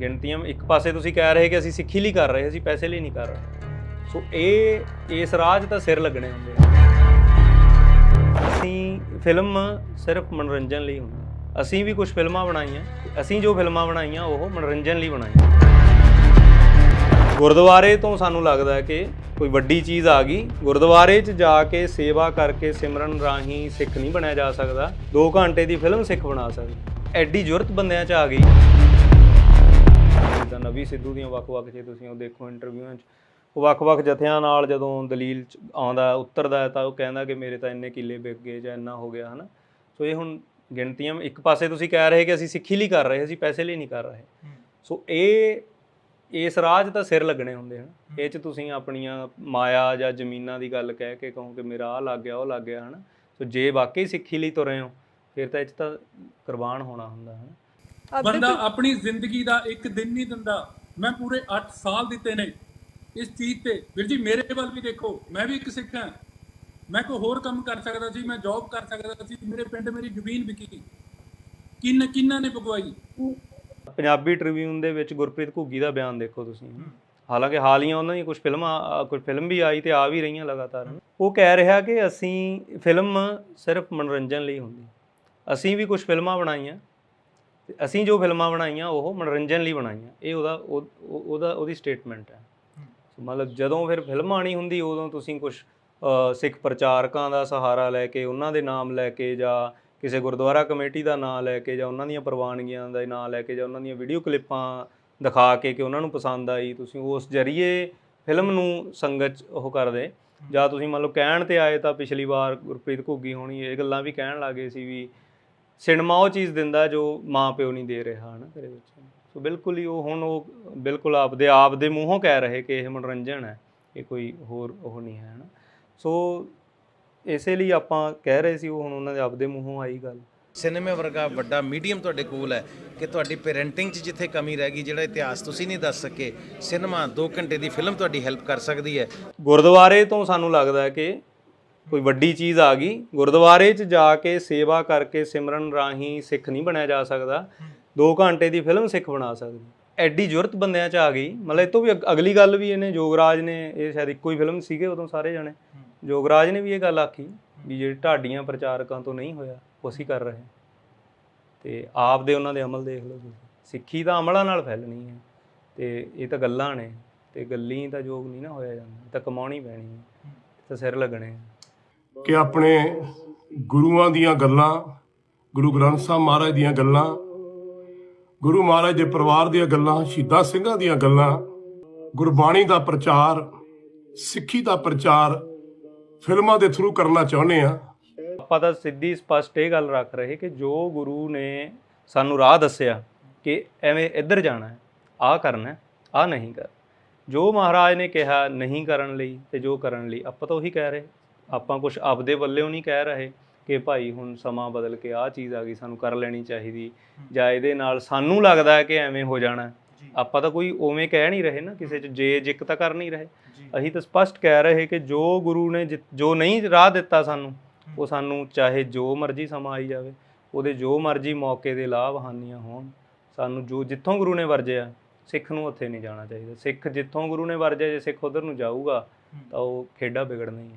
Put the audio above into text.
ਗਿਣਤੀਆਂ ਇੱਕ ਪਾਸੇ ਤੁਸੀਂ ਕਹਿ ਰਹੇ ਕਿ ਅਸੀਂ ਸਿੱਖੀ ਲਈ ਕਰ ਰਹੇ, ਅਸੀਂ ਪੈਸੇ ਲਈ ਨਹੀਂ ਕਰ ਰਹੇ। ਸੋ ਇਹ, ਇਸ ਰਾਜ ਤਾਂ ਸਿਰ ਲੱਗਣੇ ਹੁੰਦੇ ਅਸੀਂ ਫਿਲਮ ਸਿਰਫ ਮਨੋਰੰਜਨ ਲਈ ਹੁੰਦੀ ਅਸੀਂ ਵੀ ਕੁਝ ਫਿਲਮਾਂ ਬਣਾਈਆਂ, ਅਸੀਂ ਜੋ ਫਿਲਮਾਂ ਬਣਾਈਆਂ, ਉਹ ਮਨੋਰੰਜਨ ਲਈ ਬਣਾਈਆਂ। ਗੁਰਦੁਆਰੇ ਤੋਂ ਸਾਨੂੰ ਲੱਗਦਾ ਹੈ ਕਿ ਕੋਈ ਵੱਡੀ ਚੀਜ਼ ਆ ਗਈ। ਗੁਰਦੁਆਰੇ 'ਚ ਜਾ ਕੇ ਸੇਵਾ ਕਰਕੇ ਸਿਮਰਨ ਰਾਹੀਂ ਸਿੱਖ ਨਹੀਂ ਬਣਿਆ ਜਾ ਸਕਦਾ। 2 ਘੰਟੇ ਦੀ ਫਿਲਮ ਸਿੱਖ ਬਣਾ ਸਕਦੀ। ਐਡੀ ਜ਼ਰੂਰਤ ਬੰਦਿਆਂ 'ਚ ਆ ਗਈ। ਜਿੱਦਾਂ ਨਵੀ ਸਿੱਧੂ ਦੀਆਂ ਵੱਖ-ਵੱਖ ਜੇ ਤੁਸੀਂ ਉਹ ਦੇਖੋ ਇੰਟਰਵਿਊਆਂ 'ਚ ਉਹ ਵੱਖ-ਵੱਖ ਜਥਿਆਂ ਨਾਲ ਜਦੋਂ ਦਲੀਲ 'ਚ ਆਉਂਦਾ ਉਤਰਦਾ ਤਾਂ ਉਹ ਕਹਿੰਦਾ ਕਿ ਮੇਰੇ ਤਾਂ ਇੰਨੇ ਕਿੱਲੇ ਵਿਕ ਗਏ ਜਾਂ ਇੰਨਾ ਹੋ ਗਿਆ ਹਨਾ? ਸੋ ਇਹ ਹੁਣ ਗਿਣਤੀਆਂ ਇੱਕ ਪਾਸੇ ਤੁਸੀਂ ਕਹਿ ਰਹੇ ਕਿ ਅਸੀਂ ਸਿੱਖੀ ਲਈ ਕਰ ਰਹੇ ਅਸੀਂ ਪੈਸੇ ਲਈ ਨਹੀਂ ਕਰ ਰਹੇ। ਸੋ ਇਹ ਇਸ ਰਾਜ ਤਾਂ ਸਿਰ ਲੱਗਣੇ ਹੁੰਦੇ ਹਨ। ਇਹ ਚ ਤੁਸੀਂ ਆਪਣੀਆਂ ਮਾਇਆ ਜਾਂ ਜ਼ਮੀਨਾਂ ਦੀ ਗੱਲ ਕਹਿ ਕੇ ਕਹੋ ਕਿ ਮੇਰਾ ਆ ਲੱਗ ਗਿਆ ਉਹ ਲੱਗ ਗਿਆ ਹਨਾ? ਸੋ ਜੇ ਵਾਕਈ ਸਿੱਖੀ ਲਈ ਤੁਰੇ ਹੋ ਫਿਰ ਤਾਂ ਇਹ ਚ ਤਾਂ ਕੁਰਬਾਨ ਹੋਣਾ ਹੁੰਦਾ ਹੈ ਬੰਦਾ ਆਪਣੀ ਜ਼ਿੰਦਗੀ ਦਾ ਇੱਕ ਦਿਨ ਨਹੀਂ ਦਿੰਦਾ। ਮੈਂ ਪੂਰੇ 8 ਸਾਲ ਦਿੱਤੇ ਨੇ। ਇਸ ਚੀਜ਼ ਤੇ ਵੀਰ ਜੀ ਮੇਰੇ ਵੱਲ ਵੀ ਦੇਖੋ ਮੈਂ ਵੀ ਇੱਕ ਸਿੱਖ ਹਾਂ। ਮੈਂ ਕੋਈ ਹੋਰ ਕੰਮ ਕਰ ਸਕਦਾ ਸੀ ਮੈਂ ਜੌਬ ਕਰ ਸਕਦਾ ਸੀ ਮੇਰੇ ਪਿੰਡ ਮੇਰੀ ਜ਼ਮੀਨ ਵਿਕੀ। ਕਿੰਨ ਕਿੰਨਾਂ ਨੇ ਪਗਵਾਈ ਪੰਜਾਬੀ ਟ੍ਰਿਬਿਊਨ ਦੇ ਵਿੱਚ ਗੁਰਪ੍ਰੀਤ ਘੁੱਗੀ ਦਾ ਬਿਆਨ ਦੇਖੋ ਤੁਸੀਂ। ਹਾਲਾਂਕਿ ਹਾਲੀਆਂ ਉਹਨਾਂ ਦੀਆਂ ਕੁਝ ਫਿਲਮਾਂ ਕੁਝ ਫਿਲਮ ਵੀ ਆਈ ਤੇ ਆ ਵੀ ਰਹੀਆਂ ਲਗਾਤਾਰ। ਉਹ ਕਹਿ ਰਿਹਾ ਕਿ ਅਸੀਂ ਫਿਲਮ ਸਿਰਫ ਮਨੋਰੰਜਨ ਲਈ ਹੁੰਦੀ। ਅਸੀਂ ਵੀ ਕੁਝ ਫਿਲਮਾਂ ਬਣਾਈਆਂ। ਤੇ ਅਸੀਂ ਜੋ ਫਿਲਮਾਂ ਬਣਾਈਆਂ ਉਹ ਮਨੋਰੰਜਨ ਲਈ ਬਣਾਈਆਂ। ਇਹ ਉਹਦਾ ਉਹ- ਉਹ- ਉਹਦਾ ਉਹਦੀ ਸਟੇਟਮੈਂਟ ਹੈ। ਸੋ ਮਤਲਬ ਜਦੋਂ ਫਿਰ ਫਿਲਮ ਆਣੀ ਹੁੰਦੀ ਉਦੋਂ ਤੁਸੀਂ ਕੁਝ ਸਿੱਖ ਪ੍ਰਚਾਰਕਾਂ ਦਾ ਸਹਾਰਾ ਲੈ ਕੇ ਉਹਨਾਂ ਦੇ ਨਾਮ ਲੈ ਕੇ ਜਾਂ ਕਿਸੇ ਗੁਰਦੁਆਰਾ ਕਮੇਟੀ ਦਾ ਨਾਮ ਲੈ ਕੇ ਜਾਂ ਉਹਨਾਂ ਦੀਆਂ ਪ੍ਰਵਾਨਗੀਆਂ ਦਾ ਨਾਮ ਲੈ ਕੇ ਜਾਂ ਉਹਨਾਂ ਦੀਆਂ ਵੀਡੀਓ ਕਲਿੱਪਾਂ ਦਿਖਾ ਕੇ ਕਿ ਉਹਨਾਂ ਨੂੰ ਪਸੰਦ ਆਈ ਤੁਸੀਂ ਉਸ ਜਰੀਏ ਫਿਲਮ ਨੂੰ ਸੰਗਤ ਉਹ ਕਰਦੇ। ਜਾਂ ਤੁਸੀਂ ਮੰਨ ਲਓ ਕਹਿਣ ਤੇ ਆਏ ਤਾਂ ਪਿਛਲੀ ਵਾਰ ਗੁਰਪ੍ਰੀਤ ਘੁੱਗੀ ਹੋਣੀ ਇਹ ਗੱਲਾਂ ਵੀ ਕਹਿਣ ਲੱਗੇ ਸੀ ਵੀ ਸਿਨੇਮਾ ਉਹ ਚੀਜ਼ ਦਿੰਦਾ ਜੋ ਮਾਂ ਪਿਓ ਨਹੀਂ ਦੇ ਰਿਹਾ ਹਨ ਤੇਰੇ ਵਿੱਚ। ਸੋ ਬਿਲਕੁਲ ਹੀ ਉਹ ਹੁਣ ਉਹ ਬਿਲਕੁਲ ਆਪਦੇ ਆਪ ਦੇ ਮੂੰਹੋਂ ਕਹਿ ਰਹੇ ਕਿ ਇਹ ਮਨੋਰੰਜਨ ਹੈ ਇਹ ਕੋਈ ਹੋਰ ਉਹ ਨਹੀਂ ਹੈ ਹਨਾ। ਸੋ ਇਸੇ ਲਈ ਆਪਾਂ ਕਹਿ ਰਹੇ ਸੀ ਉਹ ਹੁਣ ਉਹਨਾਂ ਦੇ ਆਪਦੇ ਮੂੰਹੋਂ ਆਈ ਗੱਲ। ਸਿਨੇਮਾ ਵਰਗਾ ਵੱਡਾ ਮੀਡੀਅਮ ਤੁਹਾਡੇ ਕੋਲ ਹੈ ਕਿ ਤੁਹਾਡੀ ਪੈਰੈਂਟਿੰਗ 'ਚ ਜਿੱਥੇ ਕਮੀ ਰਹਿ ਗਈ ਜਿਹੜਾ ਇਤਿਹਾਸ ਤੁਸੀਂ ਨਹੀਂ ਦੱਸ ਸਕੇ ਸਿਨੇਮਾ 2 ਘੰਟੇ ਦੀ ਫਿਲਮ ਤੁਹਾਡੀ ਹੈਲਪ ਕਰ ਸਕਦੀ ਹੈ। ਗੁਰਦੁਆਰੇ ਤੋਂ ਸਾਨੂੰ ਲੱਗਦਾ ਹੈ ਕਿ ਕੋਈ ਵੱਡੀ ਚੀਜ਼ ਆ ਗਈ, ਗੁਰਦੁਆਰੇ 'ਚ ਜਾ ਕੇ ਸੇਵਾ ਕਰਕੇ ਸਿਮਰਨ ਰਾਹੀਂ ਸਿੱਖ ਨਹੀਂ ਬਣਿਆ ਜਾ ਸਕਦਾ। 2 ਘੰਟੇ ਦੀ ਫਿਲਮ ਸਿੱਖ ਬਣਾ ਸਕਦੀ। ਐਡੀ ਜ਼ਰੂਰਤ ਬੰਦਿਆਂ 'ਚ ਆ ਗਈ। ਮਤਲਬ ਇਹ ਤੋਂ ਵੀ ਅਗ- ਅਗਲੀ ਗੱਲ ਵੀ ਇਹਨੇ ਜੋਗਰਾਜ ਨੇ, ਇਹ ਸ਼ਾਇਦ ਇੱਕੋ ਹੀ ਫਿਲਮ ਸੀਗੇ ਉਦੋਂ ਸਾਰੇ ਜਾਣੇ। ਜੋਗਰਾਜ ਨੇ ਵੀ ਇਹ ਗੱਲ ਆਖੀ ਵੀ ਜਿਹੜੀ ਢਾਡੀਆਂ ਪ੍ਰਚਾਰਕਾਂ ਤੋਂ ਨਹੀਂ ਹੋਇਆ, ਉਹ ਅਸੀਂ ਕਰ ਰਹੇ ਤੇ ਆਪ ਦੇ ਉਹਨਾਂ ਦੇ ਅਮਲ ਦੇਖ ਲਓ ਤੁਸੀਂ। ਸਿੱਖੀ ਤਾਂ ਅਮਲਾਂ ਨਾਲ ਫੈਲਣੀ ਹੈ। ਤੇ ਇਹ ਤਾਂ ਗੱਲਾਂ ਨੇ। ਤੇ ਗੱਲੀ ਤਾਂ ਯੋਗ ਨਹੀਂ ਨਾ ਹੋਇਆ ਜਾਂਦਾ। ਤਾਂ ਕਮਾਉਣੀ ਪੈਣੀ ਹੈ। ਤਾਂ ਸਿਰ ਲੱਗਣੇ ਆ। ਕਿ ਆਪਣੇ ਗੁਰੂਆਂ ਦੀਆਂ ਗੱਲਾਂ, ਗੁਰੂ ਗ੍ਰੰਥ ਸਾਹਿਬ ਮਹਾਰਾਜ ਦੀਆਂ ਗੱਲਾਂ, ਗੁਰੂ ਮਹਾਰਾਜ ਦੇ ਪਰਿਵਾਰ ਦੀਆਂ ਗੱਲਾਂ, ਸ਼ਹੀਦਾਂ ਸਿੰਘਾਂ ਦੀਆਂ ਗੱਲਾਂ, ਗੁਰਬਾਣੀ ਦਾ ਪ੍ਰਚਾਰ, ਸਿੱਖੀ ਦਾ ਪ੍ਰਚਾਰ ਫਿਲਮਾਂ ਦੇ ਥਰੂ ਕਰਨਾ ਚਾਹੁੰਦੇ ਆ ਆਪਾਂ ਤਾਂ ਸਿੱਧੀ ਸਪਸ਼ਟ ਇਹ ਗੱਲ ਰੱਖ ਰਹੇ ਕਿ ਜੋ ਗੁਰੂ ਨੇ ਸਾਨੂੰ ਰਾਹ ਦੱਸਿਆ ਕਿ ਐਵੇਂ ਇੱਧਰ ਜਾਣਾ ਹੈ, ਆਹ ਕਰਨਾ ਹੈ, ਆਹ ਨਹੀਂ ਕਰ। ਜੋ ਮਹਾਰਾਜ ਨੇ ਕਿਹਾ ਨਹੀਂ ਕਰਨ ਲਈ ਤੇ ਜੋ ਕਰਨ ਲਈ ਆਪਾਂ ਤਾਂ ਉਹੀ ਕਹਿ ਰਹੇ। ਆਪਾਂ ਕੁਝ ਆਪਦੇ ਵੱਲੋਂ ਨਹੀਂ ਕਹਿ ਰਹੇ ਕਿ ਭਾਈ ਹੁਣ ਸਮਾਂ ਬਦਲ ਕੇ ਆਹ ਚੀਜ਼ ਆ ਗਈ ਸਾਨੂੰ ਕਰ ਲੈਣੀ ਚਾਹੀਦੀ। ਜਾਂ ਇਹਦੇ ਨਾਲ ਸਾਨੂੰ ਲੱਗਦਾ ਹੈ ਕਿ ਐਵੇਂ ਹੋ ਜਾਣਾ। ਆਪਾਂ ਤਾਂ ਕੋਈ ਉਵੇਂ ਕਹਿ ਨਹੀਂ ਰਹੇ ਨਾ ਕਿਸੇ ਚ ਜੇ ਜਿੱਕ ਤਾਂ ਕਰ ਨਹੀਂ ਰਹੇ। ਅਸੀਂ ਤਾਂ ਸਪਸ਼ਟ ਕਹਿ ਰਹੇ ਕਿ ਜੋ ਗੁਰੂ ਨੇ ਜਿ- ਜੋ ਨਹੀਂ ਰਾਹ ਦਿੱਤਾ ਸਾਨੂੰ ਉਹ ਸਾਨੂੰ ਚਾਹੇ ਜੋ ਮਰਜ਼ੀ ਸਮਾਂ ਆਈ ਜਾਵੇ ਉਹਦੇ ਜੋ ਮਰਜ਼ੀ ਮੌਕੇ ਦੇ ਲਾਭ ਹਾਨੀਆਂ ਹੋਣ ਸਾਨੂੰ ਜੋ ਜਿੱਥੋਂ ਗੁਰੂ ਨੇ ਵਰਜਿਆ ਸਿੱਖ ਨੂੰ ਉੱਥੇ ਨਹੀਂ ਜਾਣਾ ਚਾਹੀਦਾ। ਸਿੱਖ ਜਿੱਥੋਂ ਗੁਰੂ ਨੇ ਵਰਜਿਆ ਜੇ ਸਿੱਖ ਉਧਰ ਨੂੰ ਜਾਊਗਾ ਤਾਂ ਉਹ ਖੇਡਾ ਵਿਗੜਨਾ ਹੀ ਹੈ